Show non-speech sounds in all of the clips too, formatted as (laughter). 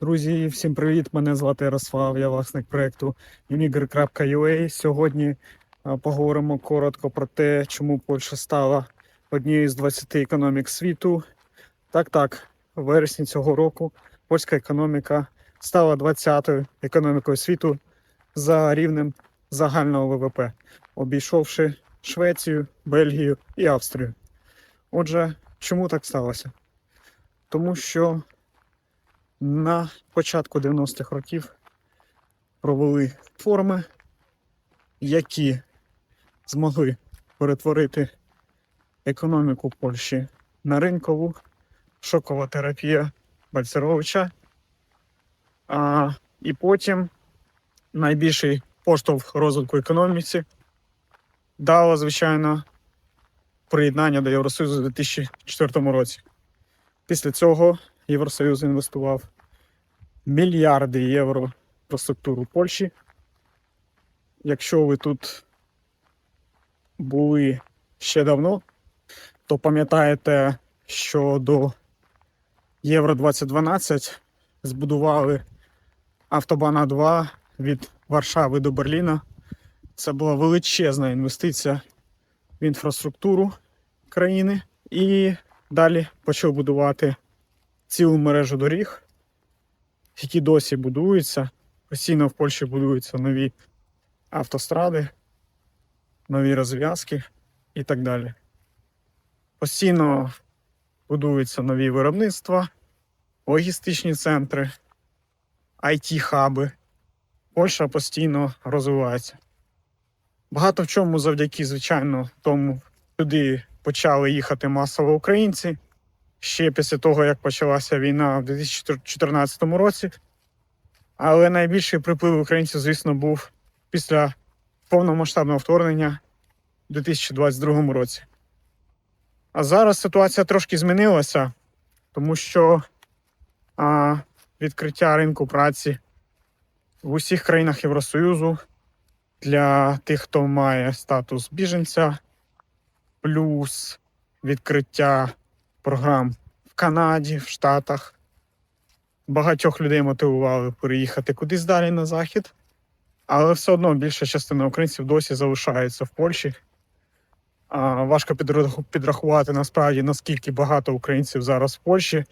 Друзі, всім привіт! Мене звати Ярослав, я власник проєкту Unigr.ua. Сьогодні поговоримо коротко про те, чому Польща стала однією з 20 економік світу. Так, так, в вересні цього року польська економіка стала 20-ю економікою світу за рівнем загального ВВП, обійшовши Швецію, Бельгію і Австрію. Отже, чому так сталося? Тому що на початку 90-х років провели форми, які змогли перетворити економіку Польщі на ринкову, шокова терапія Бальцеровича. А, і потім найбільший поштовх розвитку економіці дало, звичайно, приєднання до Євросоюзу у 2004 році. Після цього Євросоюз інвестував мільярди євро в інфраструктуру Польщі. Якщо ви тут були ще давно, то пам'ятаєте, що до Євро 2012 збудували автобана 2 від Варшави до Берліна. Це була величезна інвестиція в інфраструктуру країни. І далі почав будувати цілу мережу доріг, які досі будуються. Постійно в Польщі будуються нові автостради, нові розв'язки і так далі. Постійно будуються нові виробництва, логістичні центри, IT-хаби. Польща постійно розвивається. Багато в чому завдяки, звичайно, тому сюди почали їхати масово українці ще після того, як почалася війна в 2014 році. Але найбільший приплив українців, звісно, був після повномасштабного вторгнення у 2022 році. А зараз ситуація трошки змінилася, тому що а, відкриття ринку праці в усіх країнах Євросоюзу для тих, хто має статус біженця, плюс відкриття програм в Канаді, в Штатах. Багатьох людей мотивували переїхати кудись далі на захід, але все одно більша частина українців досі залишається в Польщі. А, важко підрахувати насправді, наскільки багато українців зараз в Польщі,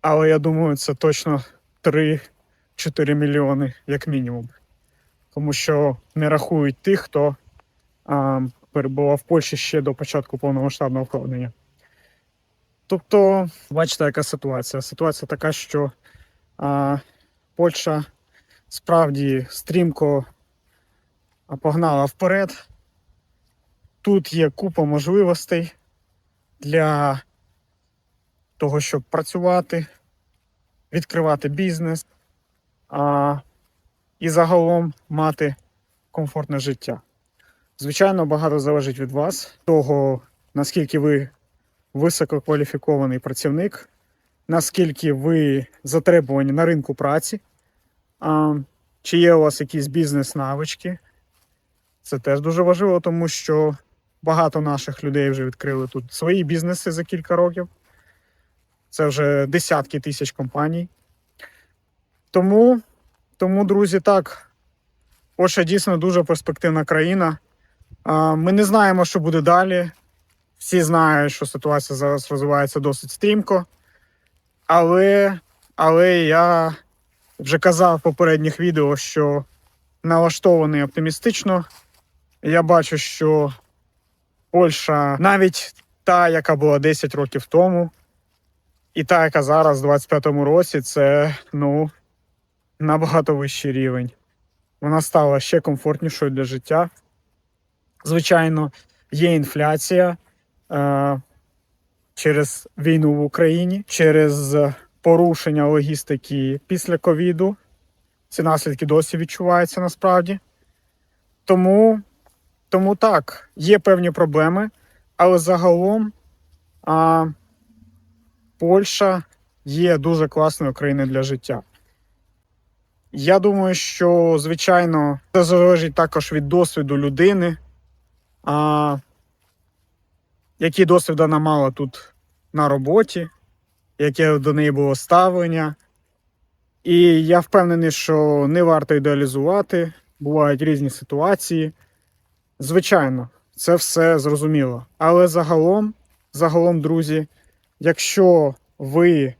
але я думаю, це точно 3-4 мільйони, як мінімум. Тому що не рахують тих, хто а, перебував в Польщі ще до початку повномасштабного вторгнення. Тобто, бачите, яка ситуація? Ситуація така, що а, Польща справді стрімко погнала вперед. Тут є купа можливостей для того, щоб працювати, відкривати бізнес а, і загалом мати комфортне життя. Звичайно, багато залежить від вас, того, наскільки ви висококваліфікований працівник, наскільки ви затребувані на ринку праці, а, чи є у вас якісь бізнес-навички. Це теж дуже важливо, тому що багато наших людей вже відкрили тут свої бізнеси за кілька років. Це вже десятки тисяч компаній. Тому, тому друзі, так, Польща дійсно дуже перспективна країна. Ми не знаємо, що буде далі. Всі знають, що ситуація зараз розвивається досить стрімко. Але, але я вже казав в попередніх відео, що налаштований оптимістично. Я бачу, що Польща, навіть та, яка була 10 років тому, і та, яка зараз, у 25-му році, це ну, набагато вищий рівень. Вона стала ще комфортнішою для життя. Звичайно, є інфляція через війну в Україні, через порушення логістики після ковіду. Ці наслідки досі відчуваються насправді. Тому, тому так, є певні проблеми, але загалом а, Польща є дуже класною країною для життя. Я думаю, що, звичайно, це залежить також від досвіду людини, а, який досвід вона мала тут на роботі, яке до неї було ставлення, І я впевнений, що не варто ідеалізувати, бувають різні ситуації. Звичайно, це все зрозуміло. Але загалом, загалом, друзі, якщо ви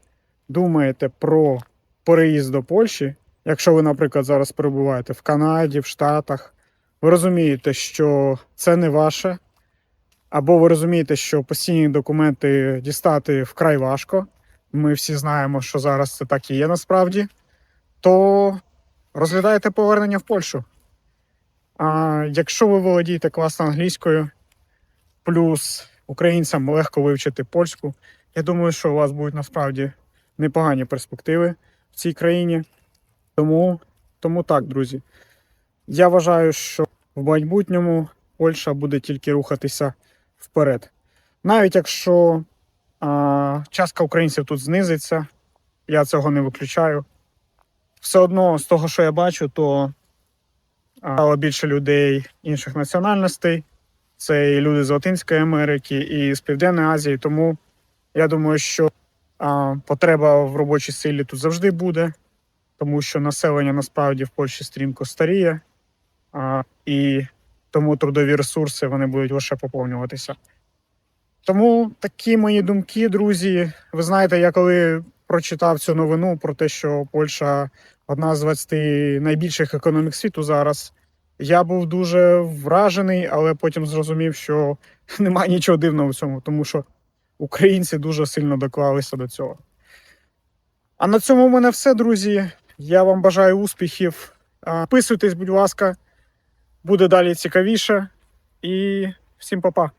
думаєте про переїзд до Польщі, якщо ви, наприклад, зараз перебуваєте в Канаді, в Штатах, ви розумієте, що це не ваше, або ви розумієте, що постійні документи дістати вкрай важко. Ми всі знаємо, що зараз це так і є насправді, то розглядайте повернення в Польщу. А якщо ви володієте класно англійською, плюс українцям легко вивчити польську, я думаю, що у вас будуть насправді непогані перспективи в цій країні. Тому, тому так, друзі. Я вважаю, що в майбутньому Польща буде тільки рухатися вперед. Навіть якщо а, частка українців тут знизиться, я цього не виключаю. Все одно, з того, що я бачу, то стало більше людей інших національностей. Це і люди з Латинської Америки, і з Південної Азії. Тому я думаю, що а, потреба в робочій силі тут завжди буде, тому що населення насправді в Польщі стрімко старіє, а, і тому трудові ресурси вони будуть лише поповнюватися. Тому такі мої думки, друзі. Ви знаєте, я коли прочитав цю новину про те, що Польща одна з 20 найбільших економік світу зараз. Я був дуже вражений, але потім зрозумів, що (laughs) немає нічого дивного в цьому, тому що українці дуже сильно доклалися до цього. А на цьому в мене все, друзі. Я вам бажаю успіхів. Підписуйтесь, будь ласка, буде далі цікавіше. І всім па-па.